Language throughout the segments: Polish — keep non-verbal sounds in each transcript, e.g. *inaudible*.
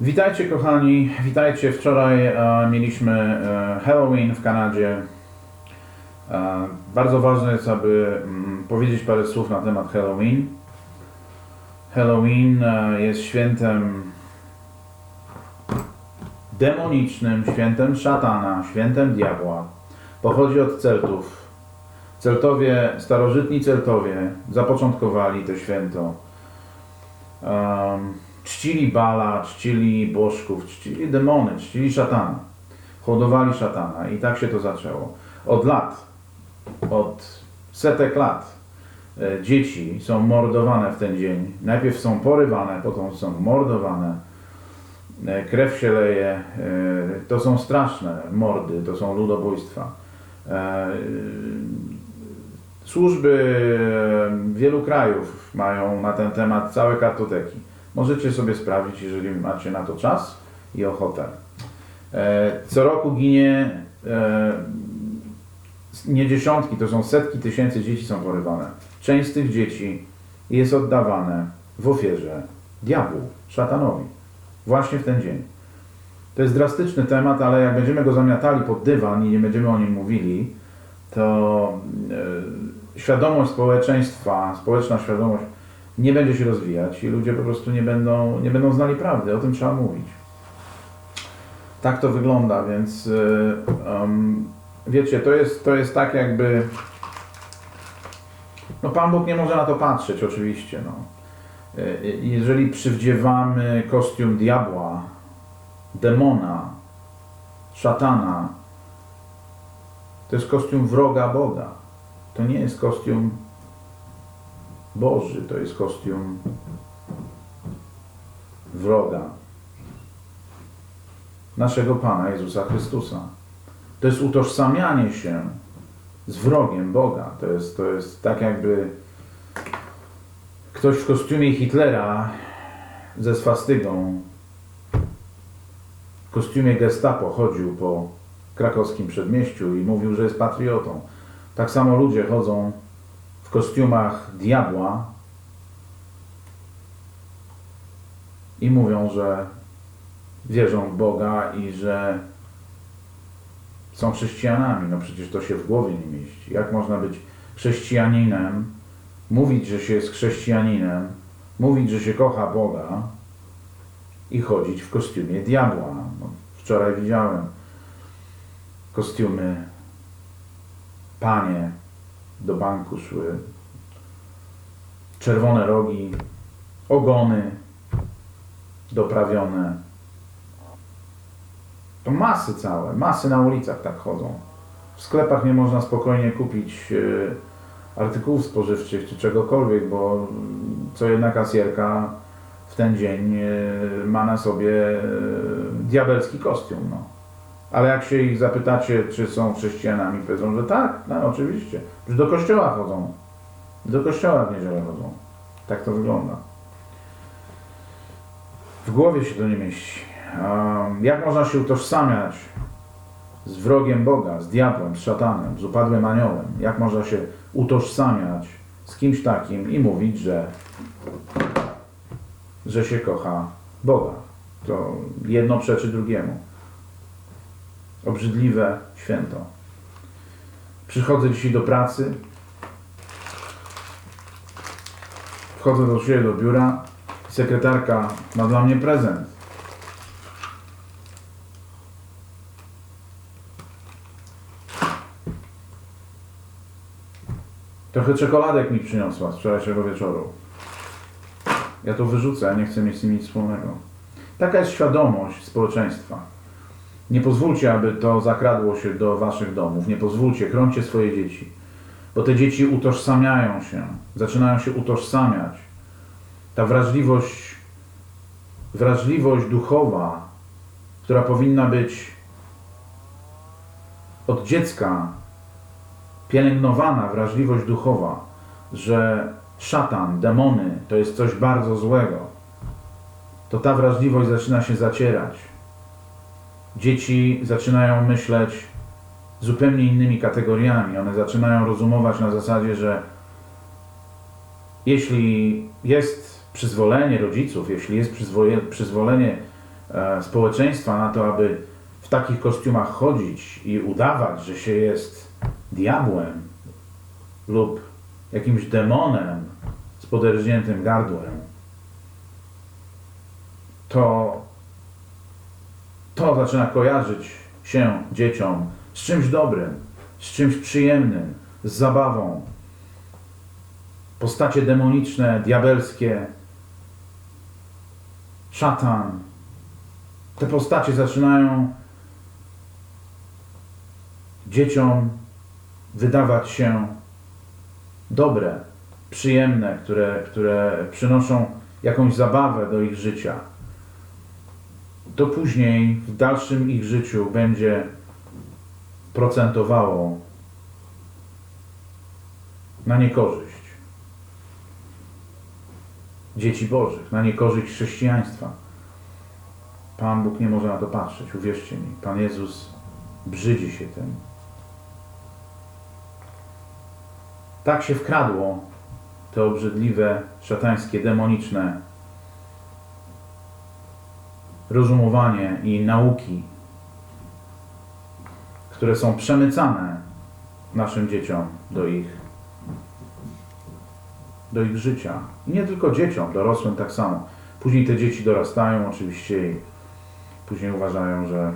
Witajcie kochani, witajcie. Wczoraj e, mieliśmy e, Halloween w Kanadzie. E, bardzo ważne jest, aby mm, powiedzieć parę słów na temat Halloween. Halloween e, jest świętem demonicznym, świętem szatana, świętem diabła. Pochodzi od Celtów. Celtowie, starożytni Celtowie zapoczątkowali to święto. Czcili Bala, czcili bożków, czcili demony, czcili szatana. Hodowali szatana i tak się to zaczęło. Od lat, od setek lat e, dzieci są mordowane w ten dzień. Najpierw są porywane, potem są mordowane. E, Krew się leje. e, To są straszne mordy, to są ludobójstwa. Służby wielu krajów mają na ten temat całe kartoteki. Możecie sobie sprawdzić, jeżeli macie na to czas i ochotę. E, Co roku ginie e, nie dziesiątki, to są setki tysięcy dzieci są porywane. Część z tych dzieci jest oddawane w ofierze diabłu, szatanowi. Właśnie w ten dzień. To jest drastyczny temat, ale jak będziemy go zamiatali pod dywan i nie będziemy o nim mówili, to e, świadomość społeczeństwa, społeczna świadomość nie będzie się rozwijać i ludzie po prostu nie będą, nie będą znali prawdy. O tym trzeba mówić. Tak to wygląda, więc em, wiecie, to jest, to jest tak jakby. No Pan Bóg nie może na to patrzeć, oczywiście. No. E, Jeżeli przywdziewamy kostium diabła, demona, szatana, to jest kostium wroga Boga. To nie jest kostium Boży, to jest kostium wroga naszego Pana Jezusa Chrystusa. To jest utożsamianie się z wrogiem Boga. To jest, to jest tak jakby ktoś w kostiumie Hitlera ze swastygą, w kostiumie gestapo chodził po krakowskim przedmieściu i mówił, że jest patriotą. Tak samo ludzie chodzą w kostiumach diabła i mówią, że wierzą w Boga i że są chrześcijanami. No przecież to się w głowie nie mieści. Jak można być chrześcijaninem, mówić, że się jest chrześcijaninem, mówić, że się kocha Boga i chodzić w kostiumie diabła. No, wczoraj widziałem kostiumy panie do banku szły, czerwone rogi, ogony doprawione. To masy całe, masy na ulicach tak chodzą. W sklepach nie można spokojnie kupić e, artykułów spożywczych czy czegokolwiek, bo co jedna kasjerka w ten dzień e, ma na sobie e, diabelski kostium. No. Ale jak się ich zapytacie, czy są chrześcijanami, powiedzą, że tak, no oczywiście. Że do kościoła chodzą. Do kościoła w niedzielę chodzą. Tak to wygląda. W głowie się to nie mieści. Um, jak można się utożsamiać z wrogiem Boga, z diabłem, z szatanem, z upadłym aniołem? Jak można się utożsamiać z kimś takim i mówić, że, że się kocha Boga? To jedno przeczy drugiemu obrzydliwe święto. Przychodzę dzisiaj do pracy, wchodzę do siebie do biura, sekretarka ma dla mnie prezent. Trochę czekoladek mi przyniosła z wczorajszego wieczoru. Ja to wyrzucę, nie chcę mieć z tym nic wspólnego. Taka jest świadomość społeczeństwa. Nie pozwólcie, aby to zakradło się do waszych domów. Nie pozwólcie, chroncie swoje dzieci. Bo te dzieci utożsamiają się, zaczynają się utożsamiać. Ta wrażliwość, wrażliwość duchowa, która powinna być od dziecka pielęgnowana, wrażliwość duchowa, że szatan, demony to jest coś bardzo złego, to ta wrażliwość zaczyna się zacierać dzieci zaczynają myśleć zupełnie innymi kategoriami. One zaczynają rozumować na zasadzie, że jeśli jest przyzwolenie rodziców, jeśli jest przyzwolenie e, społeczeństwa na to, aby w takich kostiumach chodzić i udawać, że się jest diabłem lub jakimś demonem z poderżniętym gardłem, to to zaczyna kojarzyć się dzieciom z czymś dobrym, z czymś przyjemnym, z zabawą. Postacie demoniczne, diabelskie, szatan. Te postacie zaczynają dzieciom wydawać się dobre, przyjemne, które, które przynoszą jakąś zabawę do ich życia. To później w dalszym ich życiu będzie procentowało na niekorzyść dzieci Bożych, na niekorzyść chrześcijaństwa. Pan Bóg nie może na to patrzeć, uwierzcie mi. Pan Jezus brzydzi się tym. Tak się wkradło te obrzydliwe, szatańskie, demoniczne rozumowanie i nauki, które są przemycane naszym dzieciom do ich, do ich życia. I nie tylko dzieciom, dorosłym tak samo. Później te dzieci dorastają oczywiście i później uważają, że,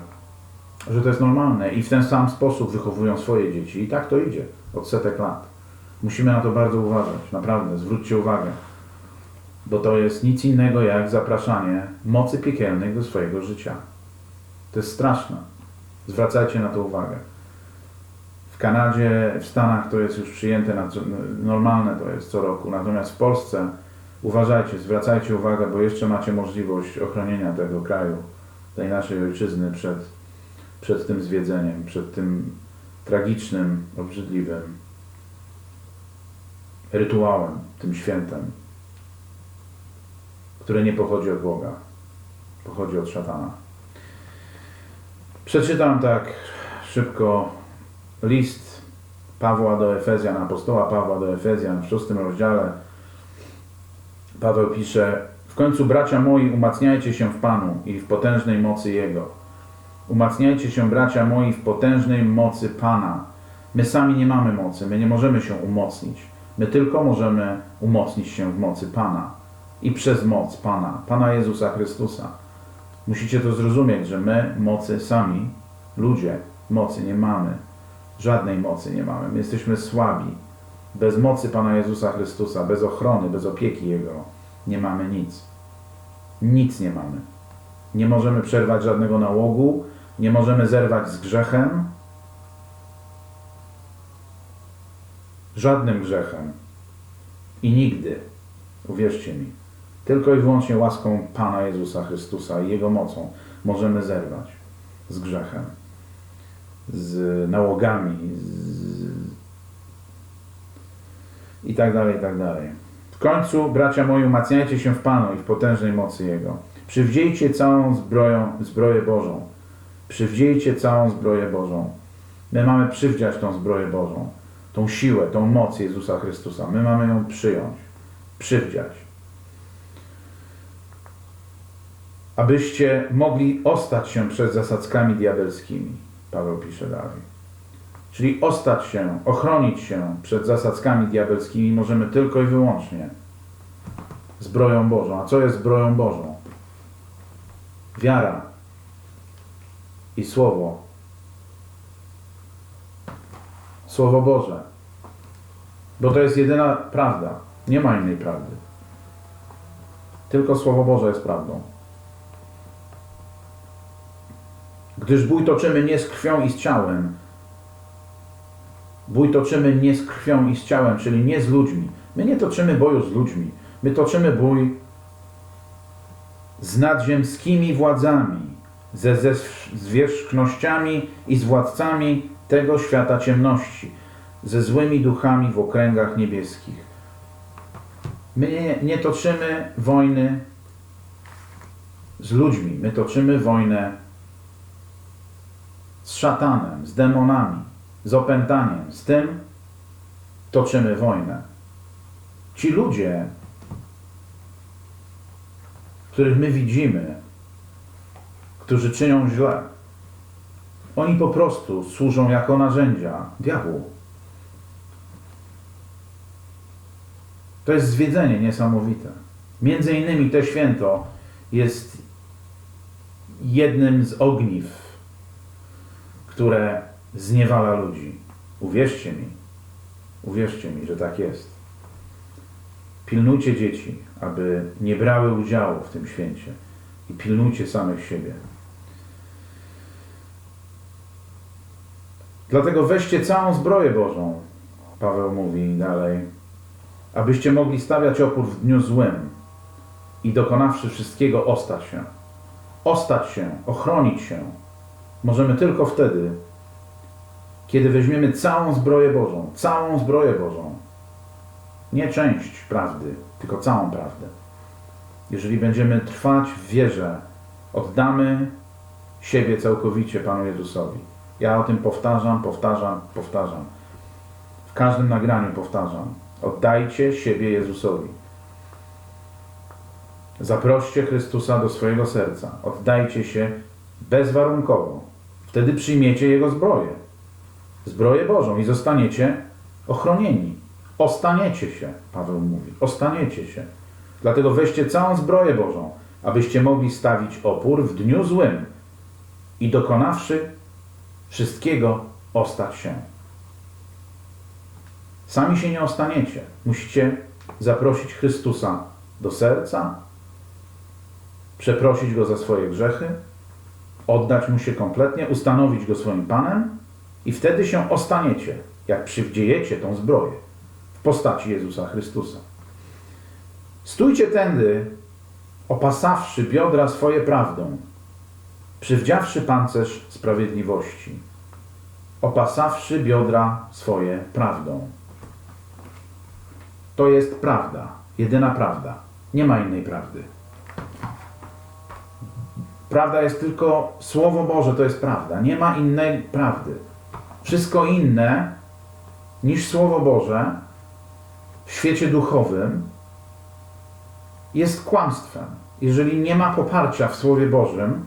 że to jest normalne i w ten sam sposób wychowują swoje dzieci. I tak to idzie od setek lat. Musimy na to bardzo uważać, naprawdę, zwróćcie uwagę, bo to jest nic innego jak zapraszanie mocy piekielnej do swojego życia. To jest straszne. Zwracajcie na to uwagę. W Kanadzie, w Stanach to jest już przyjęte, normalne to jest co roku, natomiast w Polsce uważajcie, zwracajcie uwagę, bo jeszcze macie możliwość ochronienia tego kraju, tej naszej ojczyzny przed, przed tym zwiedzeniem, przed tym tragicznym, obrzydliwym rytuałem, tym świętem, które nie pochodzi od Boga, pochodzi od szatana. Przeczytam tak szybko list Pawła do Efezjan, apostoła Pawła do Efezjan w szóstym rozdziale. Paweł pisze: W końcu, bracia moi, umacniajcie się w Panu i w potężnej mocy Jego. Umacniajcie się, bracia moi, w potężnej mocy Pana. My sami nie mamy mocy, my nie możemy się umocnić. My tylko możemy umocnić się w mocy Pana i przez moc Pana, Pana Jezusa Chrystusa. Musicie to zrozumieć, że my mocy sami, ludzie, mocy nie mamy. Żadnej mocy nie mamy. My jesteśmy słabi. Bez mocy Pana Jezusa Chrystusa, bez ochrony, bez opieki Jego nie mamy nic. Nic nie mamy. Nie możemy przerwać żadnego nałogu, nie możemy zerwać z grzechem, żadnym grzechem i nigdy, uwierzcie mi, tylko i wyłącznie łaską Pana Jezusa Chrystusa i Jego mocą możemy zerwać z grzechem, z nałogami, z... i tak dalej, i tak dalej. W końcu, bracia moi, umacniajcie się w Panu i w potężnej mocy Jego. Przywdziejcie całą zbroją, zbroję Bożą. Przywdziejcie całą zbroję Bożą. My mamy przywdziać tą zbroję Bożą tą siłę, tą moc Jezusa Chrystusa. My mamy ją przyjąć, przywdziać. Abyście mogli ostać się przed zasadzkami diabelskimi, Paweł pisze dalej. Czyli ostać się, ochronić się przed zasadzkami diabelskimi możemy tylko i wyłącznie zbroją Bożą. A co jest zbroją Bożą? Wiara i Słowo Słowo Boże. Bo to jest jedyna prawda. Nie ma innej prawdy. Tylko Słowo Boże jest prawdą. Gdyż bój toczymy nie z krwią i z ciałem. Bój toczymy nie z krwią i z ciałem, czyli nie z ludźmi. My nie toczymy boju z ludźmi. My toczymy bój z nadziemskimi władzami, ze, zwierzchnościami i z władcami tego świata ciemności, ze złymi duchami w okręgach niebieskich. My nie, nie toczymy wojny z ludźmi, my toczymy wojnę z szatanem, z demonami, z opętaniem. Z tym toczymy wojnę. Ci ludzie, których my widzimy, którzy czynią źle. Oni po prostu służą jako narzędzia diabłu. To jest zwiedzenie niesamowite. Między innymi te święto jest jednym z ogniw, które zniewala ludzi. Uwierzcie mi, uwierzcie mi, że tak jest. Pilnujcie dzieci, aby nie brały udziału w tym święcie i pilnujcie samych siebie. Dlatego weźcie całą zbroję Bożą, Paweł mówi dalej, abyście mogli stawiać opór w dniu złym i dokonawszy wszystkiego ostać się. Ostać się, ochronić się. Możemy tylko wtedy, kiedy weźmiemy całą zbroję Bożą, całą zbroję Bożą. Nie część prawdy, tylko całą prawdę. Jeżeli będziemy trwać w wierze, oddamy siebie całkowicie Panu Jezusowi. Ja o tym powtarzam, powtarzam, powtarzam. W każdym nagraniu powtarzam. Oddajcie siebie Jezusowi. Zaproście Chrystusa do swojego serca. Oddajcie się bezwarunkowo. Wtedy przyjmiecie Jego zbroję. Zbroję Bożą i zostaniecie ochronieni. Ostaniecie się, Paweł mówi. Ostaniecie się. Dlatego weźcie całą zbroję Bożą, abyście mogli stawić opór w dniu złym i dokonawszy wszystkiego ostać się. Sami się nie ostaniecie. Musicie zaprosić Chrystusa do serca, przeprosić Go za swoje grzechy, oddać Mu się kompletnie, ustanowić Go swoim Panem i wtedy się ostaniecie, jak przywdziejecie tą zbroję w postaci Jezusa Chrystusa. Stójcie tędy, opasawszy biodra swoje prawdą, przywdziawszy pancerz sprawiedliwości, opasawszy biodra swoje prawdą. To jest prawda, jedyna prawda. Nie ma innej prawdy. Prawda jest tylko Słowo Boże, to jest prawda. Nie ma innej prawdy. Wszystko inne niż Słowo Boże w świecie duchowym jest kłamstwem. Jeżeli nie ma poparcia w Słowie Bożym,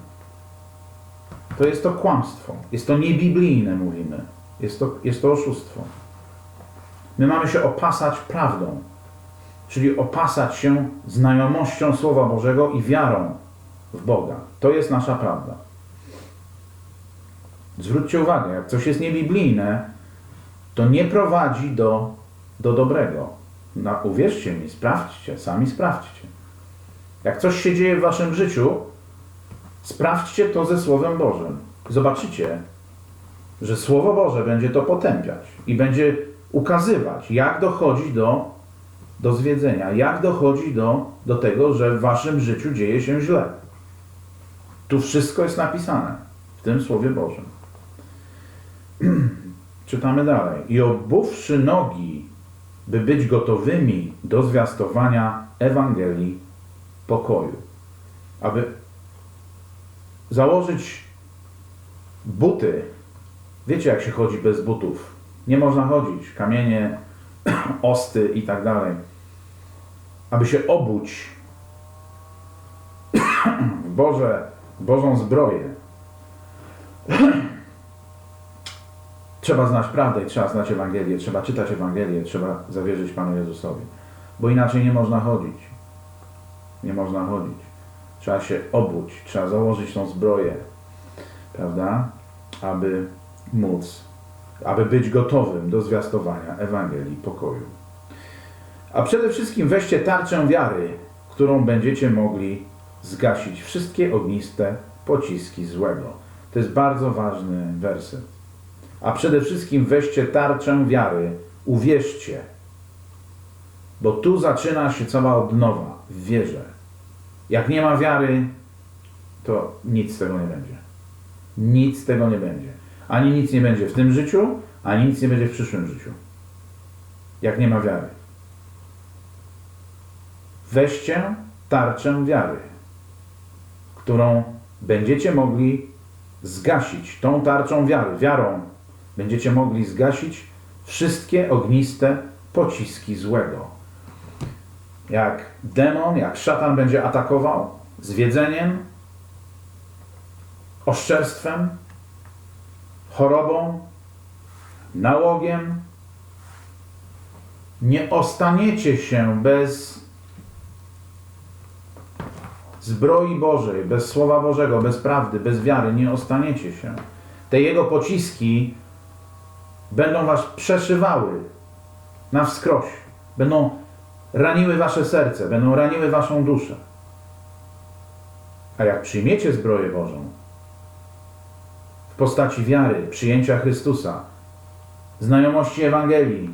to jest to kłamstwo. Jest to niebiblijne, mówimy. Jest to, jest to oszustwo. My mamy się opasać prawdą, czyli opasać się znajomością Słowa Bożego i wiarą w Boga. To jest nasza prawda. Zwróćcie uwagę, jak coś jest niebiblijne, to nie prowadzi do, do dobrego. No, uwierzcie mi, sprawdźcie, sami sprawdźcie. Jak coś się dzieje w waszym życiu, sprawdźcie to ze Słowem Bożym. Zobaczycie, że Słowo Boże będzie to potępiać i będzie ukazywać, jak dochodzi do, do zwiedzenia, jak dochodzi do, do tego, że w waszym życiu dzieje się źle. Tu wszystko jest napisane w tym Słowie Bożym. *clears throat* Czytamy dalej. I obuwszy nogi, by być gotowymi do zwiastowania Ewangelii pokoju. Aby założyć buty. Wiecie, jak się chodzi bez butów. Nie można chodzić. Kamienie, *clears throat* osty i tak dalej. Aby się obuć w Boże, Bożą zbroję. *clears throat* Trzeba znać prawdę i trzeba znać Ewangelię, trzeba czytać Ewangelię, trzeba zawierzyć Panu Jezusowi. Bo inaczej nie można chodzić. Nie można chodzić. Trzeba się obuć, trzeba założyć tą zbroję, prawda? Aby móc, aby być gotowym do zwiastowania Ewangelii pokoju. A przede wszystkim weźcie tarczę wiary, którą będziecie mogli zgasić wszystkie ogniste pociski złego. To jest bardzo ważny werset. A przede wszystkim weźcie tarczę wiary, uwierzcie, bo tu zaczyna się cała odnowa w wierze. Jak nie ma wiary, to nic z tego nie będzie. Nic z tego nie będzie. Ani nic nie będzie w tym życiu, ani nic nie będzie w przyszłym życiu. Jak nie ma wiary. Weźcie tarczę wiary, którą będziecie mogli zgasić. Tą tarczą wiary, wiarą będziecie mogli zgasić wszystkie ogniste pociski złego. Jak demon, jak szatan będzie atakował zwiedzeniem, oszczerstwem, chorobą, nałogiem. Nie ostaniecie się bez zbroi Bożej, bez Słowa Bożego, bez prawdy, bez wiary. Nie ostaniecie się. Te Jego pociski będą was przeszywały na wskroś. Będą raniły wasze serce, będą raniły waszą duszę. A jak przyjmiecie zbroję Bożą w postaci wiary, przyjęcia Chrystusa, znajomości Ewangelii,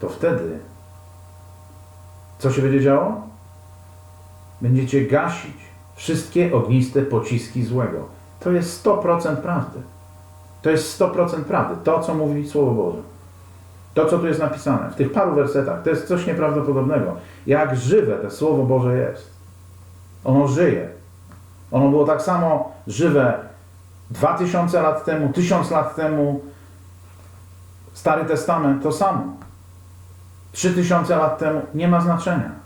to wtedy co się będzie działo? Będziecie gasić wszystkie ogniste pociski złego. To jest 100% prawdy. To jest 100% prawdy. To, co mówi Słowo Boże. To, co tu jest napisane w tych paru wersetach, to jest coś nieprawdopodobnego. Jak żywe to Słowo Boże jest. Ono żyje. Ono było tak samo żywe 2000 lat temu, 1000 lat temu. Stary Testament to samo. 3000 lat temu nie ma znaczenia.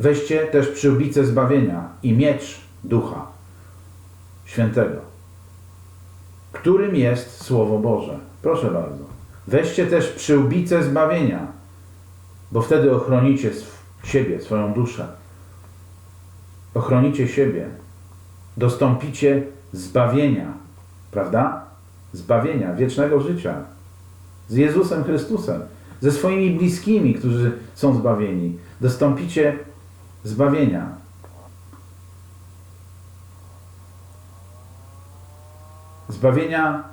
Weźcie też przyłbicę zbawienia i miecz ducha świętego, którym jest Słowo Boże. Proszę bardzo. Weźcie też przyłbicę zbawienia, bo wtedy ochronicie siebie, swoją duszę. Ochronicie siebie. Dostąpicie zbawienia, prawda? Zbawienia, wiecznego życia. Z Jezusem Chrystusem, ze swoimi bliskimi, którzy są zbawieni. Dostąpicie zbawienia. Zbawienia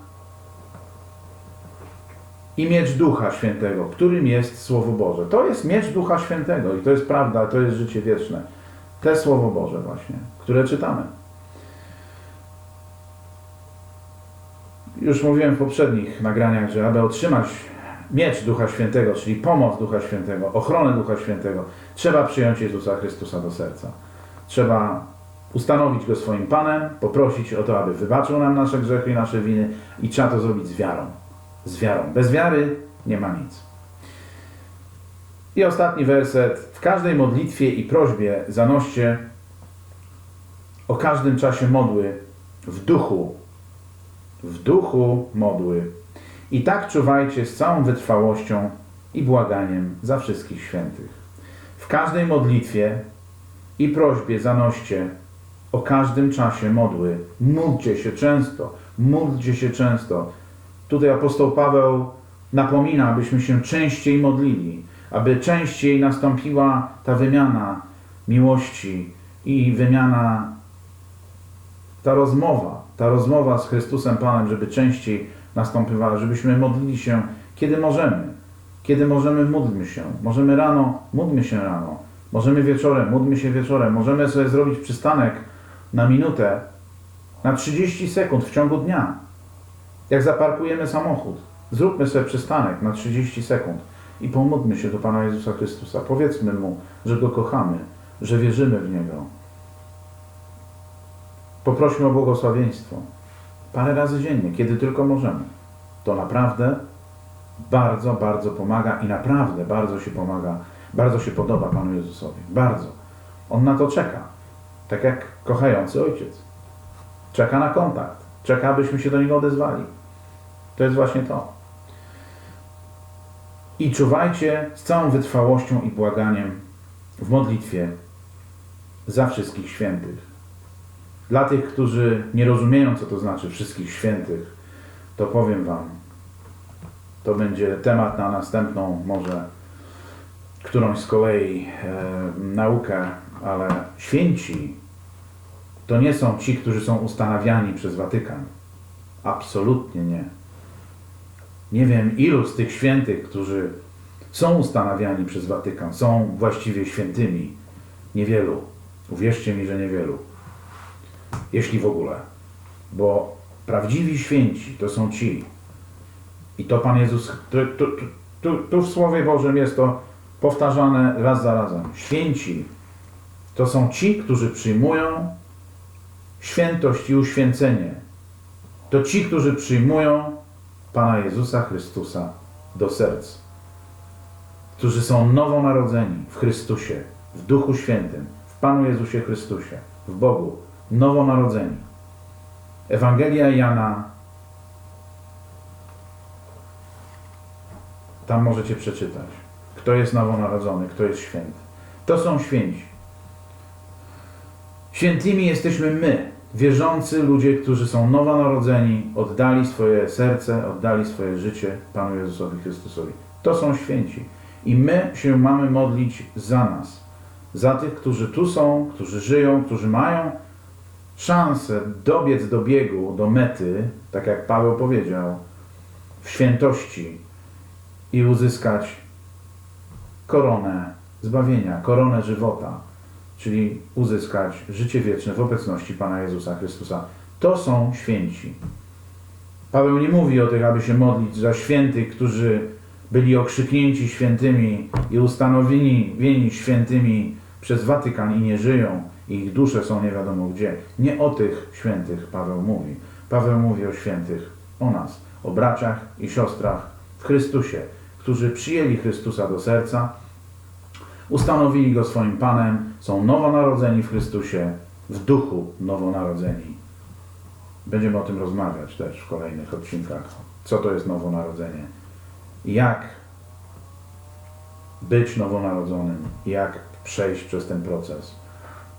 i miecz Ducha Świętego, którym jest Słowo Boże. To jest miecz Ducha Świętego i to jest prawda, to jest życie wieczne. Te Słowo Boże właśnie, które czytamy. Już mówiłem w poprzednich nagraniach, że aby otrzymać miecz Ducha Świętego, czyli pomoc Ducha Świętego, ochronę Ducha Świętego, trzeba przyjąć Jezusa Chrystusa do serca. Trzeba ustanowić Go swoim Panem, poprosić o to, aby wybaczył nam nasze grzechy i nasze winy i trzeba to zrobić z wiarą. Z wiarą. Bez wiary nie ma nic. I ostatni werset. W każdej modlitwie i prośbie zanoście o każdym czasie modły w duchu. W duchu modły. I tak czuwajcie z całą wytrwałością i błaganiem za wszystkich świętych. W każdej modlitwie i prośbie zanoście o każdym czasie modły. Módlcie się często, módlcie się często. Tutaj apostoł Paweł napomina, abyśmy się częściej modlili, aby częściej nastąpiła ta wymiana miłości i wymiana, ta rozmowa, ta rozmowa z Chrystusem Panem, żeby częściej następowała, żebyśmy modlili się, kiedy możemy. Kiedy możemy, módlmy się. Możemy rano, módlmy się rano. Możemy wieczorem, módlmy się wieczorem. Możemy sobie zrobić przystanek na minutę, na 30 sekund w ciągu dnia. Jak zaparkujemy samochód, zróbmy sobie przystanek na 30 sekund i pomódlmy się do Pana Jezusa Chrystusa. Powiedzmy Mu, że Go kochamy, że wierzymy w Niego. Poprośmy o błogosławieństwo. Parę razy dziennie, kiedy tylko możemy. To naprawdę bardzo, bardzo pomaga i naprawdę bardzo się pomaga, bardzo się podoba Panu Jezusowi. Bardzo. On na to czeka. Tak jak kochający ojciec. Czeka na kontakt. Czeka, abyśmy się do Niego odezwali. To jest właśnie to. I czuwajcie z całą wytrwałością i błaganiem w modlitwie za wszystkich świętych. Dla tych, którzy nie rozumieją, co to znaczy wszystkich świętych, to powiem Wam, to będzie temat na następną, może którąś z kolei e, naukę, ale święci to nie są ci, którzy są ustanawiani przez Watykan. Absolutnie nie. Nie wiem, ilu z tych świętych, którzy są ustanawiani przez Watykan, są właściwie świętymi. Niewielu. Uwierzcie mi, że niewielu. Jeśli w ogóle. Bo prawdziwi święci to są ci. I to Pan Jezus, tu, w Słowie Bożym jest to powtarzane raz za razem. Święci to są ci, którzy przyjmują świętość i uświęcenie. To ci, którzy przyjmują Pana Jezusa Chrystusa do serc. Którzy są nowonarodzeni w Chrystusie, w Duchu Świętym, w Panu Jezusie Chrystusie, w Bogu, nowonarodzeni. Ewangelia Jana, tam możecie przeczytać, kto jest nowonarodzony, kto jest święty. To są święci. Świętymi jesteśmy my, wierzący ludzie, którzy są nowonarodzeni, oddali swoje serce, oddali swoje życie Panu Jezusowi Chrystusowi. To są święci. I my się mamy modlić za nas, za tych, którzy tu są, którzy żyją, którzy mają szansę dobiec do biegu, do mety, tak jak Paweł powiedział, w świętości i uzyskać koronę zbawienia, koronę żywota, czyli uzyskać życie wieczne w obecności Pana Jezusa Chrystusa. To są święci. Paweł nie mówi o tych, aby się modlić za świętych, którzy byli okrzyknięci świętymi i ustanowieni wieni świętymi przez Watykan i nie żyją, ich dusze są nie wiadomo gdzie. Nie o tych świętych Paweł mówi. Paweł mówi o świętych, o nas, o braciach i siostrach w Chrystusie, którzy przyjęli Chrystusa do serca, ustanowili Go swoim Panem, są nowonarodzeni w Chrystusie, w duchu nowonarodzeni. Będziemy o tym rozmawiać też w kolejnych odcinkach. Co to jest nowonarodzenie? Jak być nowonarodzonym? Jak przejść przez ten proces?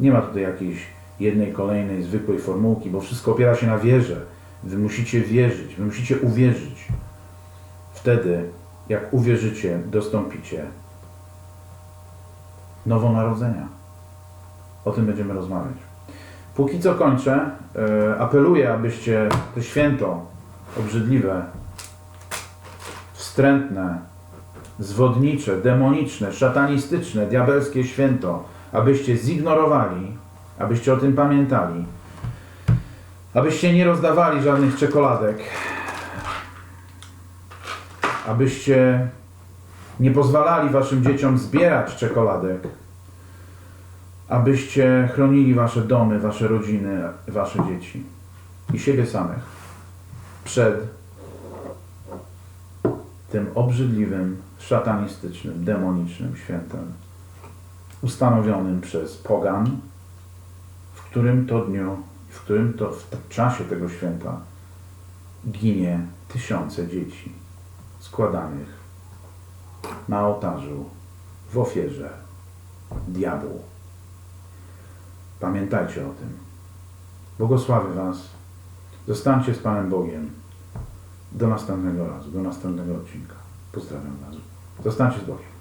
Nie ma tutaj jakiejś jednej, kolejnej, zwykłej formułki, bo wszystko opiera się na wierze. Wy musicie wierzyć, wy musicie uwierzyć. Wtedy, jak uwierzycie, dostąpicie nowonarodzenia. O tym będziemy rozmawiać. Póki co kończę. E, apeluję, abyście to święto obrzydliwe, wstrętne, zwodnicze, demoniczne, szatanistyczne, diabelskie święto, abyście zignorowali, abyście o tym pamiętali, abyście nie rozdawali żadnych czekoladek, abyście nie pozwalali waszym dzieciom zbierać czekoladek, abyście chronili wasze domy, wasze rodziny, wasze dzieci i siebie samych przed tym obrzydliwym, szatanistycznym, demonicznym świętem ustanowionym przez pogan, w którym to dniu, w którym to w czasie tego święta ginie tysiące dzieci składanych na ołtarzu w ofierze diabłu. Pamiętajcie o tym. Błogosławię Was. Zostańcie z Panem Bogiem. Do następnego razu, do następnego odcinka. Pozdrawiam Was. Zostańcie z Bogiem.